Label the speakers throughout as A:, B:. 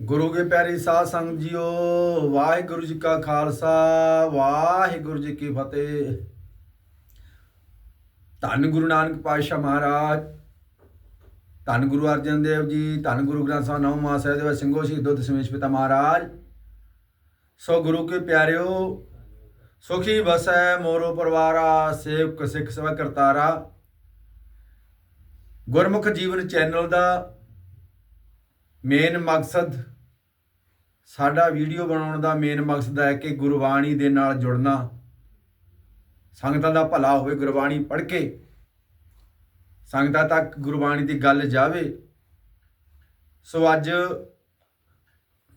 A: ਗੁਰੂ ਕੇ ਪਿਆਰੇ ਸਾਧ ਸੰਗਤ ਜੀਓ, ਵਾਹਿਗੁਰੂ ਜੀ ਕਾ ਖਾਲਸਾ, ਵਾਹਿਗੁਰੂ ਜੀ ਕੀ ਫਤਿਹ। ਧੰਨ ਗੁਰੂ ਨਾਨਕ ਪਾਤਸ਼ਾਹ ਮਹਾਰਾਜ, ਧੰਨ ਗੁਰੂ ਅਰਜਨ ਦੇਵ ਜੀ, ਧੰਨ ਗੁਰੂ ਗ੍ਰੰਥ ਸਾਹਿਬ ਨੌਵਾਂ ਸਾਹਿਬ ਦੇ ਸਿੰਘੋ ਸ਼ਹੀਦੋ ਦਸ਼ਮੇਸ਼ ਪਿਤਾ ਮਹਾਰਾਜ। ਸੋ ਗੁਰੂ ਕੇ ਪਿਆਰਿਓ, ਸੁਖੀ ਬਸੈ ਮੋਰੋ ਪਰਵਾਰਾ, ਸੇਵਕ ਸਿੱਖ ਸੇਵਾ ਕਰਤਾਰਾ। ਗੁਰਮੁਖ ਜੀਵਨ ਚੈਨਲ ਦਾ ਮੇਨ ਮਕਸਦ ਸਾਡਾ ਵੀਡੀਓ ਬਣਾਉਣ ਦਾ ਮੇਨ ਮਕਸਦ ਹੈ ਕਿ ਗੁਰਬਾਣੀ ਦੇ ਨਾਲ ਜੁੜਨਾ। ਸੰਗਤਾਂ ਦਾ ਭਲਾ ਹੋਵੇ, ਗੁਰਬਾਣੀ ਪੜ੍ਹ ਕੇ ਸੰਗਤਾਂ ਤੱਕ ਗੁਰਬਾਣੀ ਦੀ ਗੱਲ ਜਾਵੇ। ਸੋ ਅੱਜ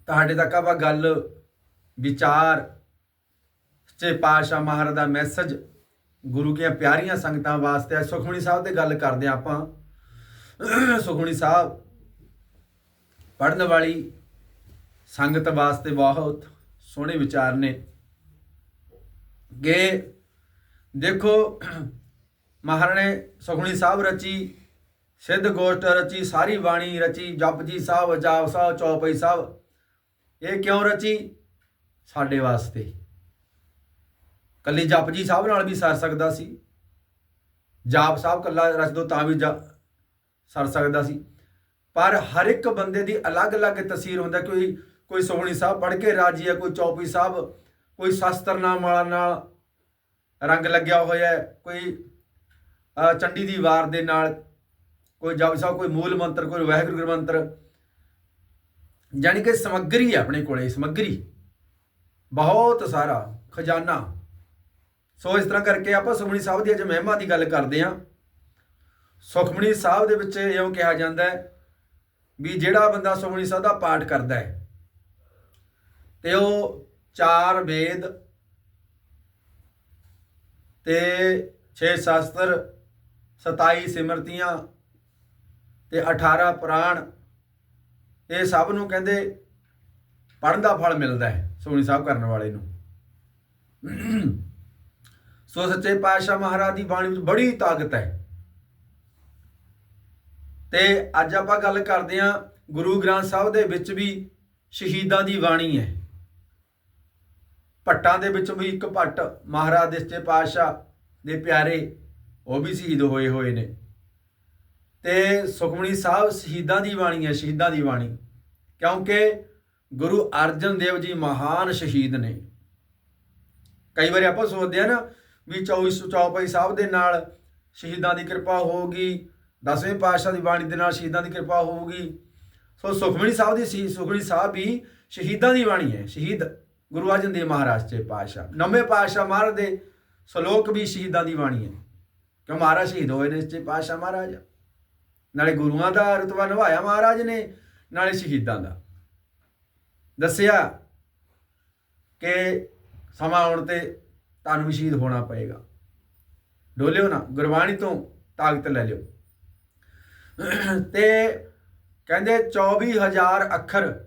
A: ਤੁਹਾਡੇ ਤੱਕ ਆਪਾਂ ਗੱਲ, ਵਿਚਾਰ, ਸੱਚੇ ਪਾਤਸ਼ਾਹ ਮਹਾਰਾਜ ਦਾ ਮੈਸੇਜ ਗੁਰੂ ਕੀਆਂ ਪਿਆਰੀਆਂ ਸੰਗਤਾਂ ਵਾਸਤੇ ਸੁਖਮਣੀ ਸਾਹਿਬ ਤੇ ਗੱਲ ਕਰਦੇ ਹਾਂ ਆਪਾਂ। ਸੁਖਮਣੀ ਸਾਹਿਬ ਪੜਨ ਵਾਲੀ ਸੰਗਤ ਵਾਸਤੇ ਬਹੁਤ ਸੋਹਣੇ ਵਿਚਾਰ ਨੇ। ਕਿ ਦੇਖੋ, ਮਹਾਰਾਣੇ ਸੁਖਣੀ ਸਾਹਿਬ ਰਚੀ, ਸਿੱਧ ਗੋਸ਼ਟ ਰਚੀ, ਸਾਰੀ ਬਾਣੀ ਰਚੀ ਜਪਜੀ ਸਾਹਿਬ ਜਾਪ ਸਾਹਿਬ, ਚੌਪਈ ਸਾਹਿਬ, ਇਹ ਕਿਉਂ ਰਚੀ? ਸਾਡੇ ਵਾਸਤੇ। ਕੱਲੀ ਜਪਜੀ ਸਾਹਿਬ ਨਾਲ ਵੀ ਸਰ ਸਕਦਾ ਸੀ। ਜਾਪ ਸਾਹਿਬ ਕੱਲਾ ਰਚ ਦੋ ਤਾਂ ਵੀ ਜਾ- ਸਰ ਸਕਦਾ ਸੀ। ਪਰ ਹਰ ਇੱਕ ਬੰਦੇ ਦੀ ਅਲੱਗ-ਅਲੱਗ ਤਸਵੀਰ ਹੁੰਦਾ ਕੋਈ ਕੋਈ ਸੋਹਣੀ ਸਾਹਿਬ ਪੜ੍ਹ ਕੇ ਰਾਜੀ ਹੈ, ਕੋਈ ਚੌਪੀ ਸਾਹਿਬ, ਕੋਈ ਸ਼ਸਤਰ ਨਾਮ ਵਾਲਾ ਨਾਲ ਰੰਗ ਲੱਗਿਆ ਹੋਇਆ ਕੋਈ ਚੰਡੀ ਦੀ ਵਾਰ ਦੇ ਨਾਲ, ਕੋਈ ਜਪਜੀ ਸਾਹਿਬ, ਕੋਈ ਮੂਲ ਮੰਤਰ, ਕੋਈ ਵਾਹਿਗੁਰੂ ਗੁਰੂ ਮੰਤਰ। ਯਾਨੀ ਕਿ ਸਮੱਗਰੀ ਹੈ ਆਪਣੇ ਕੋਲੇ, ਸਮੱਗਰੀ। ਬਹੁਤ ਸਾਰਾ ਖਜ਼ਾਨਾ। ਸੋ ਇਸ ਤਰ੍ਹਾਂ ਕਰਕੇ ਆਪਾਂ ਸੁਖਮਣੀ ਸਾਹਿਬ ਦੀ ਅੱਜ ਮਹਿਮਾ ਦੀ ਗੱਲ ਕਰਦੇ ਹਾਂ। ਸੁਖਮਣੀ ਸਾਹਿਬ ਦੇ ਵਿੱਚ ਇਉਂ ਕਿਹਾ ਜਾਂਦਾ ਹੈ ਵੀ ਜਿਹੜਾ ਬੰਦਾ ਸੁਖਮਣੀ ਸਾਹਿਬ ਦਾ ਪਾਠ ਕਰਦਾ ਹੈ, ਤੇ ਉਹ ਚਾਰ ਵੇਦ ਤੇ 6 ਸ਼ਾਸਤਰ 27 ਸਿਮਰਤੀਆਂ ਤੇ 18 ਪੁਰਾਣ, ਇਹ ਸਭ ਨੂੰ ਕਹਿੰਦੇ ਪੜਨ ਦਾ ਫਲ ਮਿਲਦਾ ਹੈ ਸੁਖਮਣੀ ਸਾਹਿਬ ਕਰਨ ਵਾਲੇ ਨੂੰ। ਸੋ ਸੱਚੇ ਪਾਤਸ਼ਾਹ ਮਹਾਰਾਜ ਦੀ ਬਾਣੀ ਵਿੱਚ ਬੜੀ ਤਾਕਤ ਹੈ। ਤੇ ਅੱਜ ਆਪਾਂ ਗੱਲ ਕਰਦੇ ਹਾਂ ਗੁਰੂ ਗ੍ਰੰਥ ਸਾਹਿਬ ਦੇ ਵਿੱਚ ਵੀ ਸ਼ਹੀਦਾਂ ਦੀ ਬਾਣੀ ਹੈ। ਭੱਟਾਂ ਦੇ ਵਿੱਚ ਵੀ ਇੱਕ ਭੱਟ ਮਹਾਰਾਜ ਦੇ ਸੱਚੇ ਪਾਤਸ਼ਾਹ ਦੇ ਪਿਆਰੇ ਉਹ ਵੀ ਸ਼ਹੀਦ ਹੋਏ ਹੋਏ ਨੇ। ਤੇ ਸੁਖਮਣੀ ਸਾਹਿਬ ਸ਼ਹੀਦਾਂ ਦੀ ਬਾਣੀ ਹੈ, ਸ਼ਹੀਦਾਂ ਦੀ ਬਾਣੀ। ਕਿਉਂਕਿ ਗੁਰੂ ਅਰਜਨ ਦੇਵ ਜੀ ਮਹਾਨ ਸ਼ਹੀਦ ਨੇ। ਕਈ ਵਾਰੀ ਆਪਾਂ ਸੋਚਦੇ ਆ ਨਾ ਵੀ 24 ਚੌਪਾਈ ਸਾਹਿਬ ਦੇ ਨਾਲ ਸ਼ਹੀਦਾਂ ਦੀ ਕਿਰਪਾ ਹੋਊਗੀ ਦਸਵੇਂ ਪਾਤਸ਼ਾਹ ਦੀ ਬਾਣੀ ਦੇ ਨਾਲ ਸ਼ਹੀਦਾਂ ਦੀ ਕਿਰਪਾ ਹੋਊਗੀ। ਸੋ ਸੁਖਮਣੀ ਸਾਹਿਬ ਦੀ ਸੀ ਸੁਖਮਣੀ ਸਾਹਿਬ ਵੀ ਸ਼ਹੀਦਾਂ ਦੀ ਬਾਣੀ ਹੈ। ਸ਼ਹੀਦ ਗੁਰੂ ਅਰਜਨ ਦੇਵ ਮਹਾਰਾਜ ਦੇ ਪਾਤਸ਼ਾਹ। ਨਵੇਂ ਪਾਤਸ਼ਾਹ ਮਹਾਰਾਜ ਦੇ ਸ਼ਲੋਕ ਵੀ ਸ਼ਹੀਦਾਂ ਦੀ ਬਾਣੀ ਹੈ। ਕਿਉਂ ਮਹਾਰਾਜ ਸ਼ਹੀਦ ਹੋਏ ਨੇ ਸੱਚੇ ਪਾਤਸ਼ਾਹ ਮਹਾਰਾਜ? ਨਾਲੇ ਗੁਰੂਆਂ ਦਾ ਰਤਬਾ ਨਿਭਾਇਆ ਮਹਾਰਾਜ ਨੇ, ਨਾਲੇ ਸ਼ਹੀਦਾਂ ਦਾ। ਦੱਸਿਆ ਕਿ ਸਮਾਂ ਆਉਣ ਤੇ ਤੁਹਾਨੂੰ ਵੀ ਸ਼ਹੀਦ ਹੋਣਾ ਪਏਗਾ। ਡੋਲਿਓ ਨਾ, ਗੁਰਬਾਣੀ ਤੋਂ ਤਾਕਤ ਲੈ ਲਿਓ। ਤੇ ਕਹਿੰਦੇ 24000 ਅੱਖਰ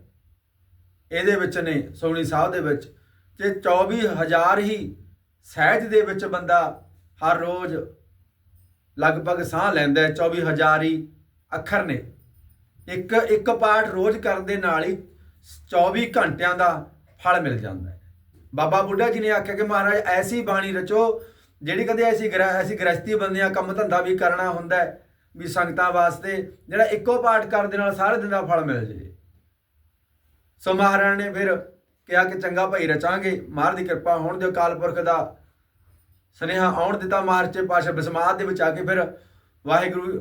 A: ਇਹਦੇ ਵਿੱਚ ਨੇ ਸੋਣੀ ਸਾਹਿਬ ਦੇ ਵਿੱਚ। ਤੇ 24000 ਹੀ ਸਹਿਜ ਦੇ ਵਿੱਚ ਬੰਦਾ ਹਰ ਰੋਜ਼ ਲਗਭਗ ਸਾਹ ਲੈਂਦਾ ਹੈ। 24000 ਹੀ ਅੱਖਰ ਨੇ। ਇੱਕ ਇੱਕ ਪਾਠ ਰੋਜ਼ ਕਰਨ ਦੇ ਨਾਲ ਹੀ 24 ਘੰਟਿਆਂ ਦਾ ਫਲ ਮਿਲ ਜਾਂਦਾ ਹੈ। ਬਾਬਾ ਬੁੱਢਾ ਜੀ ਨੇ ਆਖਿਆ ਕਿ ਮਹਾਰਾਜ, ਐਸੀ ਬਾਣੀ ਰਚੋ ਜਿਹੜੀ ਕਦੇ ਐਸੀ ਗ੍ਰਹਿ, ਐਸੀ ਗ੍ਰਸਤੀ ਬੰਦਿਆਂ ਕੰਮ ਧੰਦਾ ਵੀ ਕਰਨਾ ਹੁੰਦਾ ਹੈ। ਵੀ ਸੰਗਤਾਂ ਵਾਸਤੇ ਜਿਹੜਾ ਇੱਕੋ ਪਾਠ ਕਰਨ ਦੇ ਨਾਲ ਸਾਰੇ ਦਿਨ ਦਾ ਫਲ ਮਿਲ ਜੇ। ਸੋ ਮਹਾਰਾਜ ਨੇ ਫਿਰ ਕਿਹਾ ਕਿ ਚੰਗਾ ਭਾਈ ਰਚਾਂਗੇ, ਮਹਾਰਾਜ ਦੀ ਕਿਰਪਾ ਹੋਣ ਦੇ ਅਕਾਲ ਪੁਰਖ ਦਾ ਸਨੇਹਾ ਆਉਣ ਦਿੱਤਾ ਮਹਾਰਾਜੇ ਪਾਸ਼ਾ ਬਿਸਮਾਤ ਦੇ ਵਿੱਚ ਆ ਕੇ ਫਿਰ ਵਾਹਿਗੁਰੂ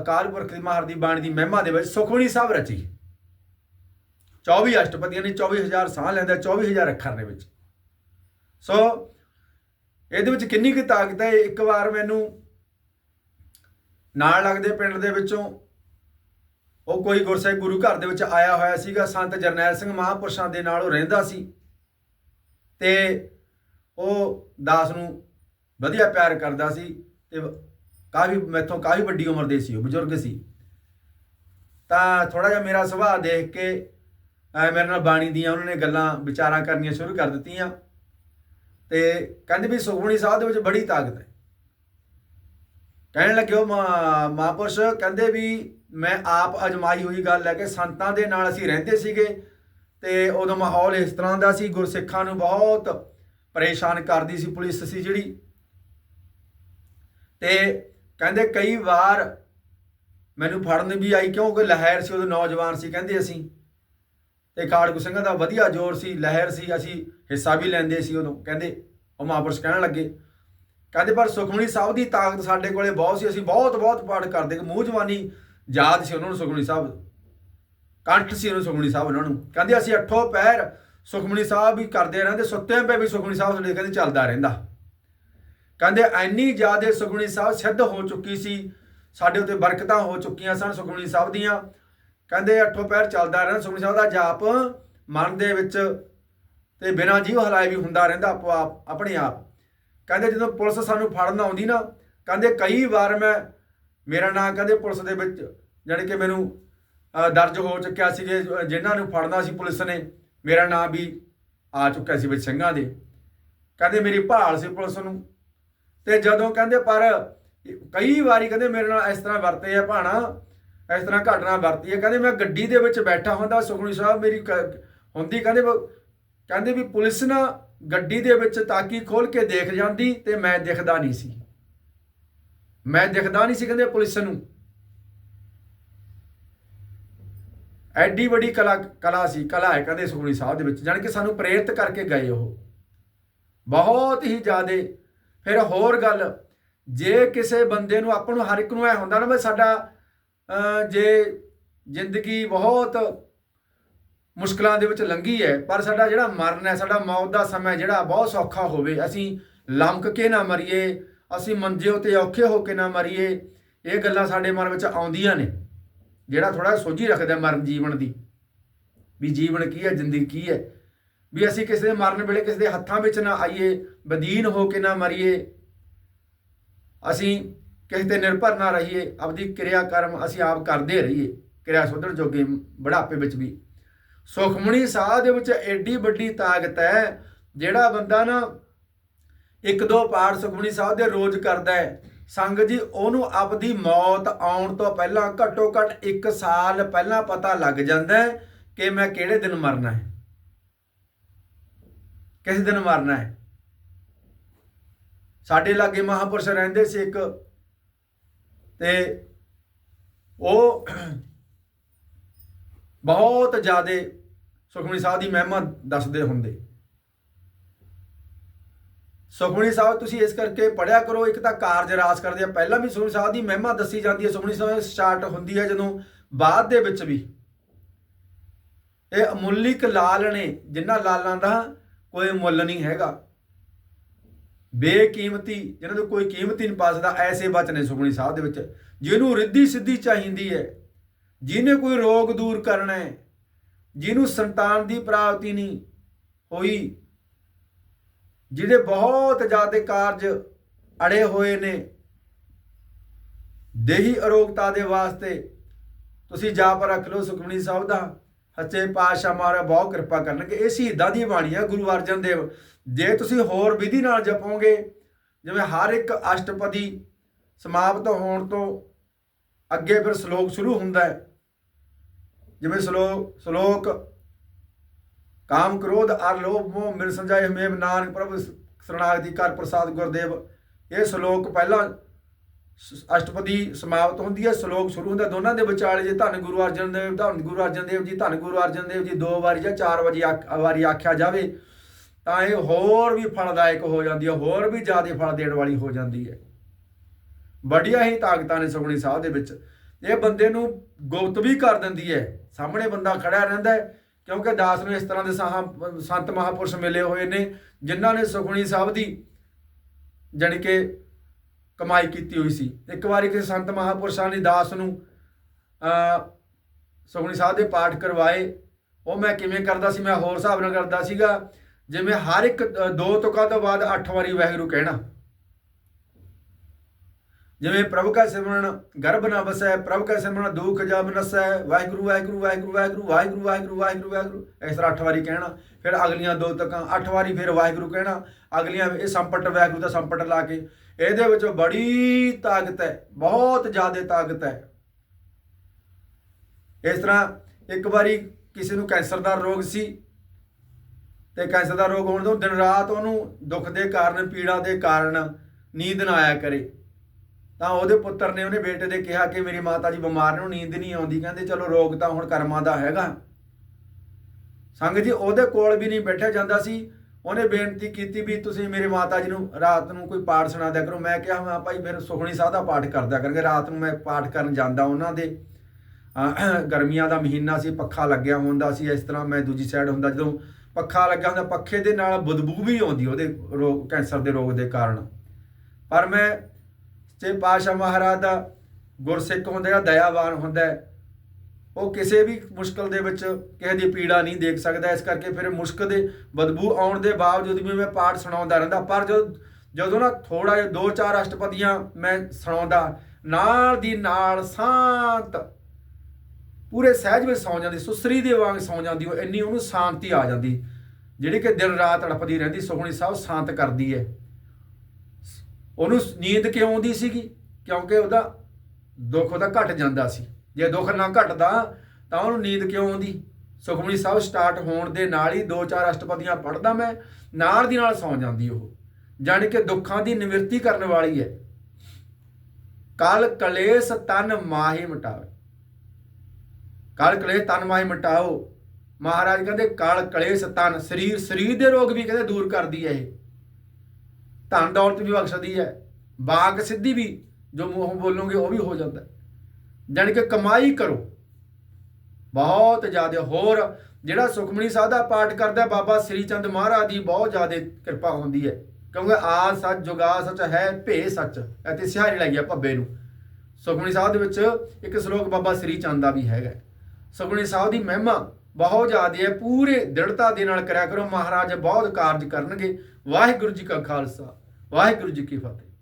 A: ਅਕਾਲ ਪੁਰਖ ਦੀ ਮਹਾਰ ਦੀ ਬਾਣੀ ਦੀ ਮਹਿਮਾ ਦੇ ਵਿੱਚ ਸੁਖਮਣੀ ਸਾਹਿਬ ਰਚੀ। 24 ਅਸ਼ਟਪਦੀਆਂ ਨੇ 24000 ਸਾਹ ਲੈਂਦਾ 24000 ਅੱਖਰ ਦੇ ਵਿੱਚ। ਸੋ ਇਹਦੇ ਵਿੱਚ ਕਿੰਨੀ ਕੁ ਤਾਕਤ ਹੈ, ਇੱਕ ਵਾਰ ਮੈਨੂੰ ਨਾਲ ਲੱਗਦੇ ਪਿੰਡ ਦੇ ਵਿੱਚੋਂ ਉਹ ਕੋਈ ਗੁਰਸਾਹਿਬ ਗੁਰੂ ਘਰ ਦੇ ਵਿੱਚ ਆਇਆ ਹੋਇਆ ਸੀਗਾ, ਸੰਤ ਜਰਨੈਲ ਸਿੰਘ ਮਹਾਂਪੁਰਸ਼ਾਂ ਦੇ ਨਾਲ ਉਹ ਰਹਿੰਦਾ ਸੀ ਤੇ ਉਹ ਦਾਸ ਨੂੰ ਵਧੀਆ ਪਿਆਰ ਕਰਦਾ ਸੀ ਤੇ ਕਾਫੀ ਮੈਥੋਂ ਕਾਫੀ ਵੱਡੀ ਉਮਰ ਦੇ ਸੀ, ਉਹ ਬਜ਼ੁਰਗ ਸੀ। ਤਾਂ ਥੋੜਾ ਜਿਹਾ ਮੇਰਾ ਸੁਭਾਅ ਦੇਖ ਕੇ ਮੇਰੇ ਨਾਲ ਬਾਣੀ ਦੀਆਂ ਉਹਨਾਂ ਨੇ ਗੱਲਾਂ ਵਿਚਾਰਾਂ ਕਰਨੀਆਂ ਸ਼ੁਰੂ ਕਰ ਦਿੱਤੀਆਂ ਤੇ ਕਹਿੰਦੇ ਵੀ ਸੁਖਮਣੀ ਸਾਹਿਬ ਦੇ ਵਿੱਚ ਬੜੀ ਤਾਕਤ ਹੈ। ਕਹਿਣ ਲੱਗੇ ਉਹ ਮਹਾਂਪੁਰਸ਼ ਕਹਿੰਦੇ ਵੀ ਮੈਂ ਆਪ ਅਜਮਾਈ ਹੋਈ ਗੱਲ ਹੈ ਕਿ ਸੰਤਾਂ ਦੇ ਨਾਲ ਅਸੀਂ ਰਹਿੰਦੇ ਸੀਗੇ ਤੇ ਉਦੋਂ ਮਾਹੌਲ ਇਸ ਤਰ੍ਹਾਂ ਦਾ ਸੀ, ਗੁਰਸਿੱਖਾਂ ਨੂੰ ਬਹੁਤ ਪਰੇਸ਼ਾਨ ਕਰਦੀ ਸੀ ਪੁਲਿਸ ਸੀ ਜਿਹੜੀ। ਤੇ ਕਹਿੰਦੇ ਕਈ ਵਾਰ ਮੈਨੂੰ ਫੜਨ ਵੀ ਆਈ ਕਿਉਂਕਿ ਲਹਿਰ ਸੀ, ਉਦੋਂ ਨੌਜਵਾਨ ਸੀ ਕਹਿੰਦੇ ਅਸੀਂ। ਤੇ ਖਾੜਕੂ ਸਿੰਘਾਂ ਦਾ ਵਧੀਆ ਜ਼ੋਰ ਸੀ, ਲਹਿਰ ਸੀ, ਅਸੀਂ ਹਿੱਸਾ ਵੀ ਲੈਂਦੇ ਸੀ ਉਦੋਂ। ਕਹਿੰਦੇ ਉਹ ਮਹਾਂਪੁਰਸ਼ ਕਹਿਣ ਲੱਗੇ ਕਹਿੰਦੇ, ਪਰ ਸੁਖਮਣੀ ਸਾਹਿਬ ਦੀ ਤਾਕਤ ਸਾਡੇ ਕੋਲੇ ਬਹੁਤ ਸੀ। ਅਸੀਂ ਬਹੁਤ ਬਹੁਤ ਪਾਠ ਕਰਦੇ। ਕਿ ਮੂੰਹ ਜਵਾਨੀ ਯਾਦ ਸੀ ਉਹਨਾਂ ਨੂੰ ਸੁਖਮਣੀ ਸਾਹਿਬ। ਕੰਠ ਸੀ ਉਹਨੂੰ ਸੁਖਮਣੀ ਸਾਹਿਬ ਉਹਨਾਂ ਨੂੰ। ਕਹਿੰਦੇ, ਅਸੀਂ ਅੱਠੋਂ ਪੈਰ ਸੁਖਮਣੀ ਸਾਹਿਬ ਵੀ ਕਰਦੇ ਰਹਿੰਦੇ। ਸੁੱਤੇ ਪਏ ਵੀ ਸੁਖਮਣੀ ਸਾਹਿਬ ਸਾਡੇ ਕਹਿੰਦੇ ਚੱਲਦਾ ਰਹਿੰਦਾ। ਕਹਿੰਦੇ, ਐਨੀ ਜ਼ਿਆਦੇ ਸੁਖਮਣੀ ਸਾਹਿਬ ਸਿੱਧ ਹੋ ਚੁੱਕੀ ਸੀ। ਸਾਡੇ ਉੱਤੇ ਬਰਕਤਾਂ ਹੋ ਚੁੱਕੀਆਂ ਸਨ ਸੁਖਮਣੀ ਸਾਹਿਬ ਦੀਆਂ। ਕਹਿੰਦੇ, ਅੱਠੋਂ ਪੈਰ ਚੱਲਦਾ ਰਹਿੰਦਾ। ਸੁਖਮਣੀ ਸਾਹਿਬ ਦਾ ਜਾਪ ਮਨ ਦੇ ਵਿੱਚ ਤੇ ਬਿਨਾਂ ਜੀਵ ਹਲਾਏ ਵੀ ਹੁੰਦਾ ਰਹਿੰਦਾ। ਆਪੋ ਆਪ ਆਪਣੇ ਆਪ ਕਹਿੰਦੇ ਜਦੋਂ ਪੁਲਿਸ ਸਾਨੂੰ ਫੜਨ ਆਉਂਦੀ ਨਾ, ਕਹਿੰਦੇ ਕਈ ਵਾਰ ਮੈਂ, ਮੇਰਾ ਨਾਂ ਕਹਿੰਦੇ ਪੁਲਿਸ ਦੇ ਵਿੱਚ ਜਾਣੀ ਕਿ ਮੈਨੂੰ ਦਰਜ ਹੋ ਚੁੱਕਿਆ ਸੀ ਜੇ ਜਿਨ੍ਹਾਂ ਨੂੰ ਫੜਨਾ ਸੀ ਪੁਲਿਸ ਨੇ, ਮੇਰਾ ਨਾਂ ਵੀ ਆ ਚੁੱਕਿਆ ਸੀ ਵਿੱਚ ਸਿੰਘਾਂ ਦੇ। ਕਹਿੰਦੇ ਮੇਰੀ ਭਾਲ ਸੀ ਪੁਲਿਸ ਨੂੰ। ਤੇ ਜਦੋਂ ਕਹਿੰਦੇ ਪਰ ਕਈ ਵਾਰੀ ਕਹਿੰਦੇ ਮੇਰੇ ਨਾਲ ਇਸ ਤਰ੍ਹਾਂ ਵਰਤੇ ਆ ਭਾਣਾ, ਇਸ ਤਰ੍ਹਾਂ ਘਟਨਾ ਵਰਤੀ ਹੈ ਕਹਿੰਦੇ ਮੈਂ ਗੱਡੀ ਦੇ ਵਿੱਚ ਬੈਠਾ ਹੁੰਦਾ, ਸੁਖਮਨੀ ਸਾਹਿਬ ਮੇਰੀ ਕ- ਹੁੰਦੀ ਕਹਿੰਦੇ ਕਹਿੰਦੇ ਵੀ ਪੁਲਿਸ ਨਾ ਗੱਡੀ ਦੇ ਵਿੱਚ ਤਾਕੀ ਖੋਲ ਕੇ ਦੇਖ ਜਾਂਦੀ ਤੇ ਮੈਂ ਦਿਖਦਾ ਨਹੀਂ ਸੀ। ਮੈਂ ਦਿਖਦਾ ਨਹੀਂ ਸੀ, ਕਹਿੰਦੇ ਪੁਲਿਸ ਨੂੰ। ਐਡੀ ਵੱਡੀ ਕਲਾ ਕਲਾ ਸੀ, ਕਲਾ ਹੈ ਕਹਿੰਦੇ ਸੁਖਮਨੀ ਸਾਹਿਬ ਦੇ ਵਿੱਚ, ਜਾਣੀ ਕਿ ਸਾਨੂੰ ਪ੍ਰੇਰਿਤ ਕਰਕੇ ਗਏ ਉਹ। ਬਹੁਤ ਹੀ ਜ਼ਿਆਦੇ। ਫਿਰ ਹੋਰ ਗੱਲ, ਜੇ ਕਿਸੇ ਬੰਦੇ ਨੂੰ, ਆਪਾਂ ਨੂੰ ਹਰ ਇੱਕ ਨੂੰ ਐ ਹੁੰਦਾ ਨਾ ਵੀ ਸਾਡਾ ਜੇ ਜ਼ਿੰਦਗੀ ਬਹੁਤ ਮੁਸ਼ਕਲਾਂ ਦੇ ਵਿੱਚ ਲੰਘੀ ਹੈ, ਪਰ ਸਾਡਾ ਜਿਹੜਾ ਮਰਨ ਹੈ, ਸਾਡਾ ਮੌਤ ਦਾ ਸਮਾਂ ਜਿਹੜਾ ਬਹੁਤ ਸੌਖਾ ਹੋਵੇ। ਅਸੀਂ ਲਮਕ ਕੇ ਨਾ ਮਰੀਏ, ਅਸੀਂ ਮੰਜੇ ਉਤੇ ਔਖੇ ਹੋ ਕੇ ਨਾ ਮਰੀਏ, ਇਹ ਗੱਲਾਂ ਸਾਡੇ ਮਨ ਵਿੱਚ ਆਉਂਦੀਆਂ ਨੇ, ਜਿਹੜਾ ਥੋੜਾ ਸੋਝੀ ਰੱਖਦਾ ਮਰਨ ਜੀਵਨ ਦੀ, ਵੀ ਜੀਵਨ ਕੀ ਹੈ, ਜ਼ਿੰਦਗੀ ਕੀ ਹੈ? ਵੀ ਅਸੀਂ ਕਿਸੇ ਦੇ ਮਰਨ ਵੇਲੇ ਕਿਸੇ ਦੇ ਹੱਥਾਂ ਵਿੱਚ ਨਾ ਆਈਏ, ਬਦੀਨ ਹੋ ਕੇ ਨਾ ਮਰੀਏ, ਅਸੀਂ ਕਿਸੇ ਤੇ ਨਿਰਭਰ ਨਾ ਰਹੀਏ, ਆਪਦੀ ਕਿਰਿਆ ਕਰਮ ਅਸੀਂ ਆਪ ਕਰਦੇ ਰਹੀਏ, ਕਿਰਿਆ ਸੁਧਰ ਜੋਗੇ ਬੁਢਾਪੇ ਵਿੱਚ ਵੀ। ਸੁਖਮਣੀ ਸਾਹ ਦੇ ਵਿੱਚ ਐਡੀ ਵੱਡੀ ਤਾਕਤ ਹੈ, ਜਿਹੜਾ ਬੰਦਾ ਨਾ ਇੱਕ ਦੋ ਪਾਠ ਸੁਖਮਣੀ ਸਾਹਿਬ ਦੇ ਰੋਜ਼ ਕਰਦਾ ਹੈ ਸੰਗਤ ਜੀ, ਉਹਨੂੰ ਆਪਦੀ ਮੌਤ ਆਉਣ ਤੋਂ ਪਹਿਲਾਂ ਘੱਟੋ ਘੱਟ 1 ਸਾਲ ਪਹਿਲਾਂ ਪਤਾ ਲੱਗ ਜਾਂਦਾ ਹੈ ਕਿ ਮੈਂ ਕਿਹੜੇ ਦਿਨ ਮਰਨਾ ਹੈ। ਕਿਸ ਦਿਨ ਮਰਨਾ ਹੈ। ਸਾਡੇ ਲਾਗੇ ਮਹਾਪੁਰਸ਼ ਰਹਿੰਦੇ ਸੀ ਇੱਕ, ਤੇ ਉਹ ਬਹੁਤ ਜ਼ਿਆਦੇ ਸੁਖਮਣੀ ਸਾਹਿਬ ਦੀ ਮਹਿਮਾ ਦੱਸਦੇ ਹੁੰਦੇ। ਸੁਖਮਣੀ ਸਾਹਿਬ, ਤੁਸੀਂ ਇਸ ਕਰਕੇ ਪੜਿਆ ਕਰੋ, ਇੱਕ ਤਾਂ ਕਾਰਜ ਰਾਸ ਕਰਦੇ ਆ। ਪਹਿਲਾਂ ਵੀ ਸੁਖਮਣੀ ਸਾਹਿਬ ਦੀ ਮਹਿਮਾ ਦੱਸੀ ਜਾਂਦੀ ਹੈ। ਸੁਖਮਨੀ ਸਾਹਿਬ ਸਟਾਰਟ ਹੁੰਦੀ ਹੈ ਜਦੋਂ ਬਾਅਦ ਦੇ ਵਿੱਚ ਵੀ। ਇਹ ਅਮੁੱਲਿਕ ਲਾਲ ਨੇ ਜਿਨ੍ਹਾਂ ਲਾਲਾਂ ਦਾ ਕੋਈ ਮੁੱਲ ਨਹੀਂ ਹੈਗਾ। ਬੇਕੀਮਤੀ, ਜਿਹਨਾਂ ਨੂੰ ਕੋਈ ਕੀਮਤ ਹੀ ਨਹੀਂ ਪਾ ਸਕਦਾ, ਐਸੇ ਬਚਨ ਨੇ ਸੁਖਮਣੀ ਸਾਹਿਬ ਦੇ ਵਿੱਚ। ਜਿਹਨੂੰ ਰਿੱਧੀ ਸਿੱਧੀ ਚਾਹੀਦੀ ਹੈ। ਜਿਹਨੇ ਕੋਈ ਰੋਗ ਦੂਰ ਕਰਨਾ ਹੈ, ਜਿਹਨੂੰ ਸੰਤਾਨ ਦੀ ਪ੍ਰਾਪਤੀ ਨਹੀਂ ਹੋਈ, ਜਿਹਦੇ ਬਹੁਤ ਜ਼ਿਆਦਾ ਕਾਰਜ ਅੜੇ ਹੋਏ ਨੇ, ਦੇਹੀ ਅਰੋਗਤਾ ਦੇ ਵਾਸਤੇ ਤੁਸੀਂ ਜਾਪ ਰੱਖ ਲਓ ਸੁਖਮਨੀ ਸਾਹਿਬ ਦਾ, ਸੱਚੇ ਪਾਤਸ਼ਾਹ ਮਹਾਰਾ ਬਹੁਤ ਕਿਰਪਾ ਕਰਨਗੇ। ਇਹ ਸ਼ਹੀਦਾਂ ਦੀ ਬਾਣੀ ਹੈ ਗੁਰੂ ਅਰਜਨ ਦੇਵ, ਜੇ ਤੁਸੀਂ ਹੋਰ ਵਿਧੀ ਨਾਲ ਜਪੋਗੇ, ਜਿਵੇਂ ਹਰ ਇੱਕ ਅਸ਼ਟਪਦੀ ਸਮਾਪਤ ਹੋਣ ਤੋਂ ਅੱਗੇ ਫਿਰ ਸ਼ਲੋਕ ਸ਼ੁਰੂ ਹੁੰਦਾ ਹੈ ਜਿਵੇਂ ਸ਼ਲੋਕ ਸ਼ਲੋਕ, ਕਾਮ ਕ੍ਰੋਧ ਅਰ ਲੋਭ ਮੋਹ ਮਿਲ ਸੰਜਾਏ ਹਮੇਮ ਨਾਨਕ ਪ੍ਰਭ ਸਰਣਾਗਤੀ ਕਰ ਪ੍ਰਸਾਦ ਗੁਰਦੇਵ। ਇਹ ਸ਼ਲੋਕ ਪਹਿਲਾਂ ਸ- ਅਸ਼ਟਪਦੀ ਸਮਾਪਤ ਹੁੰਦੀ ਹੈ, ਸ਼ਲੋਕ ਸ਼ੁਰੂ ਹੁੰਦਾ, ਦੋਨਾਂ ਦੇ ਵਿਚਾਲੇ ਜੇ ਧੰਨ ਗੁਰੂ ਅਰਜਨ ਦੇਵ, ਧੰਨ ਗੁਰੂ ਅਰਜਨ ਦੇਵ ਜੀ, ਧੰਨ ਗੁਰੂ ਅਰਜਨ ਦੇਵ ਜੀ ਦੋ ਵਾਰੀ ਜਾਂ ਚਾਰ ਵਾਰੀ ਆਖ- ਵਾਰੀ ਆਖਿਆ ਜਾਵੇ, ਤਾਂ ਇਹ ਹੋਰ ਵੀ ਫਲਦਾਇਕ ਹੋ ਜਾਂਦੀ ਹੈ, ਹੋਰ ਵੀ ਜ਼ਿਆਦਾ ਫਲ ਦੇਣ ਵਾਲੀ ਹੋ ਜਾਂਦੀ ਹੈ। ਬੜੀਆਂ ਹੀ ਤਾਕਤਾਂ ਨੇ ਸੁਖਮਣੀ ਸਾਹਿਬ ਦੇ ਵਿੱਚ। ਇਹ ਬੰਦੇ ਨੂੰ ਗੁਪਤ ਵੀ ਕਰ ਦਿੰਦੀ ਹੈ। ਸਾਹਮਣੇ ਬੰਦਾ ਖੜਾ ਰਹਿੰਦਾ ਕਿਉਂਕਿ ਦਾਸ ਨੂੰ ਇਸ ਤਰ੍ਹਾਂ ਦੇ ਸਾਹ, ਸੰਤ ਮਹਾਪੁਰਸ਼ ਮਿਲੇ ਹੋਏ ਨੇ, ਜਿਨ੍ਹਾਂ ਨੇ ਸੁਖਮਣੀ ਸਾਹਿਬ ਦੀ ਜਾਣੀ ਕਿ ਕਮਾਈ ਕੀਤੀ ਹੋਈ ਸੀ। ਇੱਕ ਵਾਰੀ ਕਿਸੇ ਸੰਤ ਮਹਾਪੁਰਸ਼ਾਂ ਨੇ ਦਾਸ ਨੂੰ ਅ ਸੁਖਮਣੀ ਸਾਹਿਬ ਦੇ ਪਾਠ ਕਰਵਾਏ। ਉਹ ਮੈਂ ਕਿਵੇਂ ਕਰਦਾ ਸੀ, ਮੈਂ ਹੋਰ ਹਿਸਾਬ ਨਾਲ ਕਰਦਾ ਸੀਗਾ, ਜਿਵੇਂ ਹਰ ਇੱਕ ਦੋ ਤੁਕਾਂ ਤੋਂ ਬਾਅਦ 8 ਵਾਰੀ ਵਾਹਿਗੁਰੂ ਕਹਿਣਾ। ਜਿਵੇਂ ਪ੍ਰਭੂ ਕਾ ਸਿਮਰਨ ਗਰਭ ਨਾ ਵਸੈ, ਪ੍ਰਭੂ ਕਾ ਸਿਮਰਨ ਦੁਖ ਜਮ ਨਸੈ, ਵਾਹਿਗੁਰੂ ਵਾਹਿਗੁਰੂ ਵਾਹਿਗੁਰੂ ਵਾਹਿਗੁਰੂ ਵਾਹਿਗੁਰੂ ਵਾਹਿਗੁਰੂ ਵਾਹਿਗੁਰੂ ਵਾਹਿਗੁਰੂ। ਇਸ ਤਰ੍ਹਾਂ 8 ਵਾਰੀ ਕਹਿਣਾ, ਫਿਰ ਅਗਲੀਆਂ ਦੋ ਤੱਕਾਂ 8 ਵਾਰੀ ਫਿਰ ਵਾਹਿਗੁਰੂ ਕਹਿਣਾ, ਅਗਲੀਆਂ ਇਹ ਸੰਪਟ ਵਾਹਿਗੁਰੂ ਦਾ ਸੰਪਟ ਲਾ ਕੇ। ਇਹਦੇ ਵਿੱਚ ਬੜੀ ਤਾਕਤ ਹੈ, ਬਹੁਤ ਜ਼ਿਆਦਾ ਤਾਕਤ ਹੈ। ਇਸ ਤਰ੍ਹਾਂ ਇੱਕ ਵਾਰੀ ਕਿਸੇ ਨੂੰ ਕੈਂਸਰ ਦਾ ਰੋਗ ਸੀ, ਤੇ ਕੈਂਸਰ ਦਾ ਰੋਗ ਹੋਣ ਤੋਂ ਦਿਨ ਰਾਤ ਉਹਨੂੰ ਦੁੱਖ ਦੇ ਕਾਰਨ, ਪੀੜਾ ਦੇ ਕਾਰਨ ਨੀਂਦ ਨਾ ਆਇਆ ਕਰੇ। ਤਾਂ ਉਹਦੇ ਪੁੱਤਰ ਨੇ ਉਹਨੇ ਬੇਟੇ ਦੇ ਕਿਹਾ ਕਿ ਮੇਰੀ ਮਾਤਾ ਜੀ ਬਿਮਾਰ ਨੂੰ ਨੀਂਦ ਨਹੀਂ ਆਉਂਦੀ। ਕਹਿੰਦੇ, ਚਲੋ, ਰੋਗ ਤਾਂ ਹੁਣ ਕਰਮਾਂ ਦਾ ਹੈਗਾ। ਸੰਗ ਜੀ, ਉਹਦੇ ਕੋਲ ਵੀ ਨਹੀਂ ਬੈਠਿਆ ਜਾਂਦਾ ਸੀ। ਉਹਨੇ ਬੇਨਤੀ ਕੀਤੀ ਵੀ ਤੁਸੀਂ ਮੇਰੇ ਮਾਤਾ ਜੀ ਨੂੰ ਰਾਤ ਨੂੰ ਕੋਈ ਪਾਠ ਸੁਣਾ ਦਿਆ ਕਰੋ। ਮੈਂ ਕਿਹਾ, ਹਾਂ ਭਾਈ, ਫਿਰ ਸੁਖਣੀ ਸਾਹਿਬ ਦਾ ਪਾਠ ਕਰਦਾ ਕਰਾਂਗੇ ਰਾਤ ਨੂੰ ਮੈਂ ਪਾਠ ਕਰਨ ਜਾਂਦਾ ਉਹਨਾਂ ਦੇ। ਗਰਮੀਆਂ ਦਾ ਮਹੀਨਾ ਸੀ, ਪੱਖਾ ਲੱਗਿਆ ਹੁੰਦਾ ਸੀ। ਇਸ ਤਰ੍ਹਾਂ ਮੈਂ ਦੂਜੀ ਸਾਈਡ ਹੁੰਦਾ, ਜਦੋਂ ਪੱਖਾ ਲੱਗਿਆ ਹੁੰਦਾ, ਪੱਖੇ ਦੇ ਨਾਲ ਬਦਬੂ ਵੀ ਆਉਂਦੀ ਉਹਦੇ ਰੋਗ, ਕੈਂਸਰ ਦੇ ਰੋਗ ਦੇ ਕਾਰਨ। ਪਰ ਮੈਂ ਤੇ ਪਾਸ਼ਾ ਮਹਾਰਾਜ ਦਾ ਗੁਰਸਿੱਖ ਹੁੰਦਾ ਜਿਹੜਾ ਦਇਆਵਾਨ ਹੁੰਦਾ ਹੈ, ਉਹ ਕਿਸੇ ਵੀ ਮੁਸ਼ਕਲ ਦੇ ਵਿੱਚ ਕਿਸੇ ਦੀ ਪੀੜਾ ਨਹੀਂ ਦੇਖ ਸਕਦਾ। ਇਸ ਕਰਕੇ ਫਿਰ ਮੁਸ਼ਕਲ ਦੇ ਬਦਬੂ ਆਉਣ ਦੇ ਬਾਵਜੂਦ ਵੀ ਮੈਂ ਪਾਠ ਸੁਣਾਉਂਦਾ ਰਹਿੰਦਾ। ਪਰ ਜਦੋਂ ਜਦੋਂ ਨਾ ਥੋੜਾ ਜਿਹਾ ਦੋ ਚਾਰ ਅਸ਼ਟਪਦੀਆਂ ਮੈਂ ਸੁਣਾਉਂਦਾ, ਨਾਲ ਦੀ ਨਾਲ ਸ਼ਾਂਤ, ਪੂਰੇ ਸਹਿਜ ਵਿੱਚ ਸੌਂ ਜਾਂਦੀ, ਸੁਸਰੀ ਦੇ ਵਾਂਗ ਸੌਂ ਜਾਂਦੀ, ਉਹ ਇੰਨੀ ਉਹਨੂੰ ਸ਼ਾਂਤੀ ਆ ਜਾਂਦੀ, ਜਿਹੜੀ ਕਿ ਦਿਨ ਰਾਤ ਤੜਪਦੀ ਰਹਿੰਦੀ ਸੁਖਣੀ ਸਾਹਿਬ ਸ਼ਾਂਤ ਕਰਦੀ ਹੈ। ਉਹਨੂੰ ਨੀਂਦ ਕਿਉਂ ਆਉਂਦੀ ਸੀਗੀ? ਕਿਉਂਕਿ ਉਹਦਾ ਦੁੱਖ ਉਹਦਾ ਘਟ ਜਾਂਦਾ ਸੀ। ਜੇ ਦੁੱਖ ਨਾ ਘਟਦਾ, ਤਾਂ ਉਹਨੂੰ ਨੀਂਦ ਕਿਉਂ ਆਉਂਦੀ? ਸੁਖਮਨੀ ਸਾਹਿਬ ਸਟਾਰਟ ਹੋਣ ਦੇ ਨਾਲ ਹੀ ਦੋ ਚਾਰ ਅਸ਼ਟਪਦੀਆਂ ਪੜ੍ਹਦਾ ਮੈਂ, ਨਾਲ ਦੀ ਨਾਲ ਸੌਂ ਜਾਂਦੀ ਉਹ। ਜਾਣੀ ਕਿ ਦੁੱਖਾਂ ਦੀ ਨਿਵਰਤੀ ਕਰਨ ਵਾਲੀ ਹੈ। ਕਲ ਕਲੇਸ਼ ਤਨ ਮਾਹੀ ਮਟਾਵੇ। ਕਲ ਕਲੇਸ਼ ਤਨ ਮਾਹੀ ਮਟਾਓ। ਮਹਾਰਾਜ ਕਹਿੰਦੇ, ਕਲ ਕਲੇਸ਼ ਤਨ, ਸਰੀਰ ਸਰੀਰ ਦੇ ਰੋਗ ਵੀ ਕਹਿੰਦੇ ਦੂਰ ਕਰਦੀ ਹੈ ਇਹ। ਧਨ ਦੌਲਤ ਵੀ ਬਖਸ਼ਦੀ ਹੈ, ਬਾਗ ਸਿੱਧੀ ਵੀ ਜੋ ਮੂੰਹੋਂ ਬੋਲੋਗੇ ਉਹ ਵੀ ਹੋ ਜਾਂਦਾ ਹੈ। ਜਾਣੀ ਕਿ ਕਮਾਈ ਕਰੋ। ਬਹੁਤ ਜ਼ਿਆਦਾ ਹੋਰ ਜਿਹੜਾ ਸੁਖਮਨੀ ਸਾਹਿਬ ਦਾ ਪਾਠ ਕਰਦਾ ਬਾਬਾ ਸ੍ਰੀ ਚੰਦ ਮਹਾਰਾਜ ਦੀ ਬਹੁਤ ਜ਼ਿਆਦਾ ਕਿਰਪਾ ਹੁੰਦੀ ਹੈ। ਕਿਉਂਕਿ ਆ ਸੱਚ, ਜੁਗਾ ਸੱਚ ਹੈ ਭੇ ਸੱਚ ਅਤੇ ਸਿਹਾਰੀ ਲੱਗੀ ਆ ਭੱਬੇ ਨੂੰ। ਸੁਖਮਨੀ ਸਾਹਿਬ ਦੇ ਵਿੱਚ ਇੱਕ ਸ਼ਲੋਕ ਬਾਬਾ ਸ੍ਰੀ ਚੰਦ ਦਾ ਵੀ ਹੈਗਾ ਸੁਖਮਣੀ ਸਾਹਿਬ ਦੀ ਮਹਿਮਾ ਬਹੁਤ ਜ਼ਿਆਦਾ ਹੈ, ਪੂਰੇ ਦ੍ਰਿੜਤਾ ਦੇ ਨਾਲ ਕਰਿਆ ਕਰੋ। ਮਹਾਰਾਜ ਬਹੁਤ ਕਾਰਜ ਕਰਨਗੇ। ਵਾਹਿਗੁਰੂ ਜੀ ਕਾ ਖਾਲਸਾ। ਵਾਹਿਗੁਰੂ ਜੀ ਕੀ ਫਤਿਹ